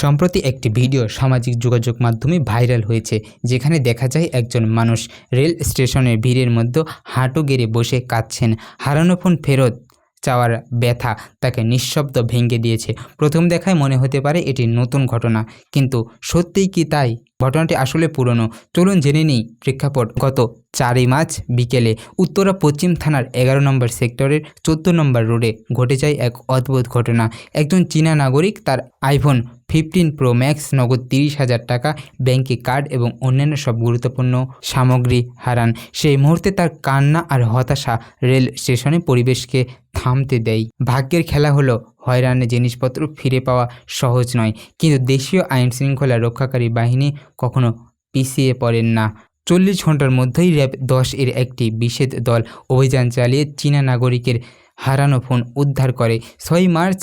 সম্প্রতি একটি ভিডিও সামাজিক যোগাযোগ মাধ্যমে ভাইরাল হয়েছে, যেখানে দেখা যায় একজন মানুষ রেল স্টেশনের ভিড়ের মধ্যে হাঁটু গেড়ে বসে কাঁদছেন। হারানো ফোন ফেরত চাওয়ার ব্যথা তাকে নিঃশব্দ ভেঙে দিয়েছে। প্রথম দেখায় মনে হতে পারে এটি নতুন ঘটনা, কিন্তু সত্যিই কি তাই? ঘটনাটি আসলে পুরনো। চলুন জেনে নিই প্রেক্ষাপট। গত চারই মার্চ বিকেলে উত্তরা পশ্চিম থানার এগারো নম্বর সেক্টরের চোদ্দ নম্বর রোডে ঘটে যায় এক অদ্ভুত ঘটনা। একজন চীনা নাগরিক তার আইফোন ফিফটিন প্রো ম্যাক্স নগদ তিরিশ হাজার টাকা ব্যাংকে কার্ড এবং অন্যান্য সব গুরুত্বপূর্ণ সামগ্রী হারান। সেই মুহূর্তে তার কান্না আর হতাশা রেল স্টেশনে পরিবেশকে থামতে দেয়। ভাগ্যের খেলা হলো হয়রানের জিনিসপত্র ফিরে পাওয়া সহজ নয়। কিন্তু দেশীয় আইন শৃঙ্খলা রক্ষাকারী বাহিনী কখনো পিছিয়ে পড়েন না। চল্লিশ ঘণ্টার মধ্যেই র্যাব দশ এর একটি বিশেষ দল অভিযান চালিয়ে চীনা নাগরিকের হারানো ফোন উদ্ধার করে। ছয় মার্চ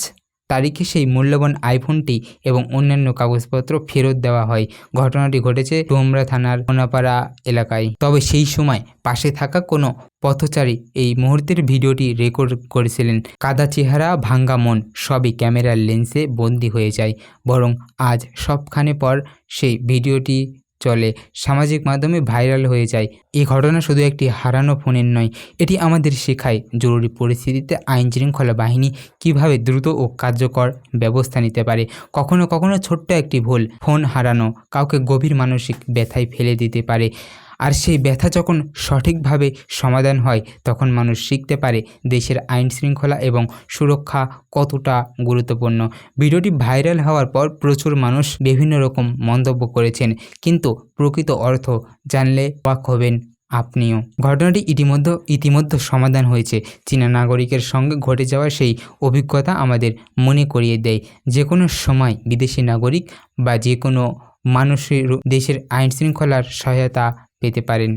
তারিখে সেই মূল্যবান আইফোনটি এবং অন্যান্য কাগজপত্র ফেরত দেওয়া হয়। ঘটনাটি ঘটেছে ডোমরা থানার কোনাপাড়া এলাকায়। তবে সেই সময় পাশে থাকা কোনো পথচারী এই মুহূর্তের ভিডিওটি রেকর্ড করেছিলেন। কাদা চেহারা, ভাঙ্গা মন, সবই ক্যামেরার লেন্সে বন্দি হয়ে যায়। বরং আজ সবখানে পর সেই ভিডিওটি চলে। সামাজিক মাধ্যমে ভাইরাল হয়ে যায়। এই ঘটনা শুধু একটি হারানো ফোনের নয়, এটি আমাদের শেখায় জরুরি পরিস্থিতিতে আইন শৃঙ্খলা বাহিনী কীভাবে দ্রুত ও কার্যকর ব্যবস্থা নিতে পারে। কখনো কখনো ছোট্ট একটি ভুল, ফোন হারানো, কাউকে গভীর মানসিক ব্যথায় ফেলে দিতে পারে। আর সেই ব্যথা যখন সঠিকভাবে সমাধান হয়, তখন মানুষ শিখতে পারে দেশের আইন শৃঙ্খলা এবং সুরক্ষা কতটা গুরুত্বপূর্ণ। ভিডিওটি ভাইরাল হওয়ার পর প্রচুর মানুষ বিভিন্ন রকম মন্তব্য করেছেন, কিন্তু প্রকৃত অর্থ জানলে অবাক হবেন আপনিও। ঘটনাটি ইতিমধ্যে ইতিমধ্যে সমাধান হয়েছে। চীনা নাগরিকের সঙ্গে ঘটে যাওয়া সেই অভিজ্ঞতা আমাদের মনে করিয়ে দেয়। যে কোনো সময় বিদেশি নাগরিক বা যে কোনো মানুষের দেশের আইন শৃঙ্খলার সহায়তা পেতে পারেন।